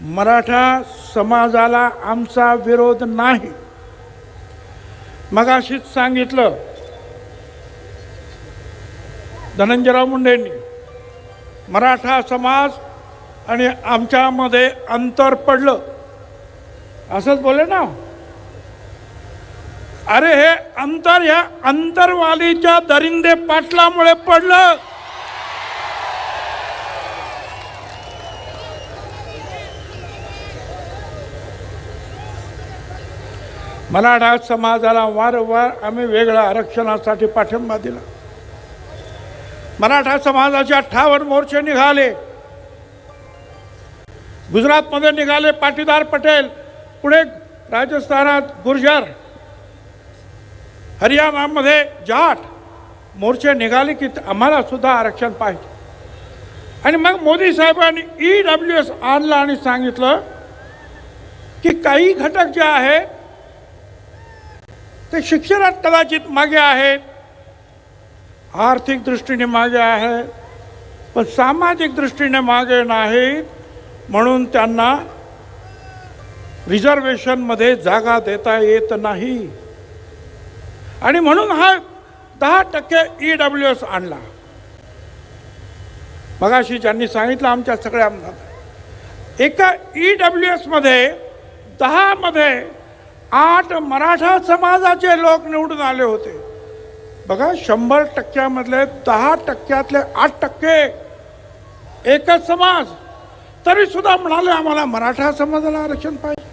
मराठा समाजाला आमचा विरोध नाही. मगाशीच सांगितलं धनंजयराव मुंडेंनी मराठा समाज आणि आमच्यामध्ये अंतर पडलं. असंच बोले ना. अरे हे अंतर ह्या अंतरवालीच्या दरिंदे पाटलामुळे पडलं. मराठा समाजाला वारंवार आम्ही वेगळ्या आरक्षणासाठी पाठिंबा दिला. मराठा समाजाचे अठ्ठावन्न मोर्चे निघाले. गुजरातमध्ये निघाले पाटीदार पटेल पुढे राजस्थानात गुर्जर. हरियाणामध्ये जाट. मोर्चे निघाले की आम्हाला सुद्धा आरक्षण पाहिजे. आणि मग मोदी साहेबांनी ई डब्ल्यू एस आणलं आणि सांगितलं की काही घटक जे आहेत ते शिक्षणात कदाचित मागे आहेत. आर्थिक दृष्टीने मागे आहेत. पण सामाजिक दृष्टीने मागे नाहीत. म्हणून त्यांना रिझर्वेशनमध्ये जागा देता येत नाही. आणि म्हणून हा दहा टक्के ई डब्ल्यू एस आणला. मगाशी ज्यांनी सांगितलं आमच्या सगळ्या एका ई डब्ल्यू एसमध्ये दहामध्ये आठ मराठा समाजाचे लोक निवडून आले होते. बघा शंभर टक्क्यामधले दहा टक्क्यातले आठ टक्के एकच समाज. तरी सुद्धा म्हणाले आम्हाला मराठा समाजाला आरक्षण पाहिजे.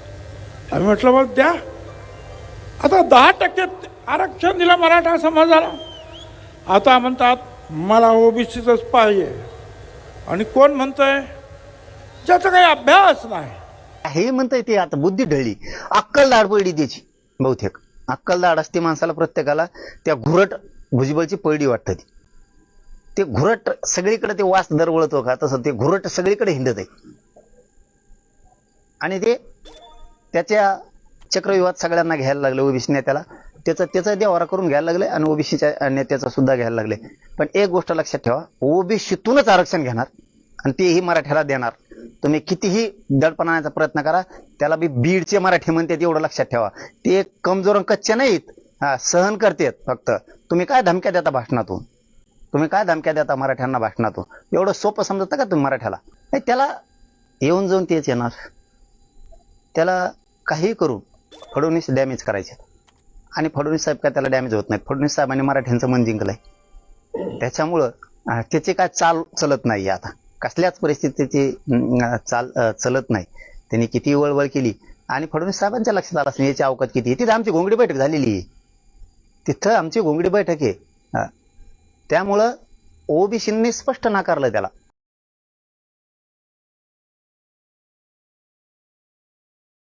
आम्ही म्हटलं बघ द्या. आता दहा टक्के आरक्षण दिलं मराठा समाजाला. आता म्हणतात मला ओबीसीचंच पाहिजे. आणि कोण म्हणतंय? ज्याचा काही अभ्यास नाही. हे म्हणताय ते आता बुद्धी ढळली. अक्कल दाड पडली त्याची बहुतेक. अक्कल दाड असते माणसाला प्रत्येकाला त्या घुरट भुजबळची पैडी वाटतं ती. ते घुरट सगळीकडे ते वास दरवळतो का तसं ते घुरट सगळीकडे हिंडत आहे आणि ते त्याच्या चक्रव्यूहात सगळ्यांना घ्यायला लागले ओबीसी नेत्याला. त्याचं त्याचं देवारा करून घ्यायला लागले आणि ओबीसीच्या नेत्याचा सुद्धा घ्यायला लागले पण एक गोष्ट लक्षात ठेवा ओबीसीतूनच आरक्षण घेणार आणि तेही मराठ्याला देणार. तुम्ही कितीही दडपणाचा प्रयत्न करा त्याला बी बीडचे मराठी म्हणतात एवढं लक्षात ठेवा. ते कमजोर कच्चे नाहीत. हा सहन करतेत फक्त. तुम्ही काय धमक्या देता भाषणातून? तुम्ही काय धमक्या देता मराठ्यांना भाषणातून? एवढं सोपं समजता का तुम्ही मराठ्याला? नाही त्याला येऊन जाऊन तेच येणार. त्याला काही करून फडणवीस डॅमेज करायचे. आणि फडणवीस साहेब काय त्याला डॅमेज होत नाही फडणवीस साहेबांनी मराठ्यांचं मन जिंकलंय. त्याच्यामुळं त्याचे त्याची काय चाल चलत नाही आता. कसल्याच परिस्थितीची चाल चलत नाही. त्यांनी किती वळवळ केली. आणि फडणवीस साहेबांच्या लक्षात आलं असं याची अवकात किती? तिथं आमची घोंगडी बैठक झालेली आहे. तिथं आमची घोंगडी बैठक आहे. त्यामुळं ओबीसींनी स्पष्ट नाकारलं त्याला.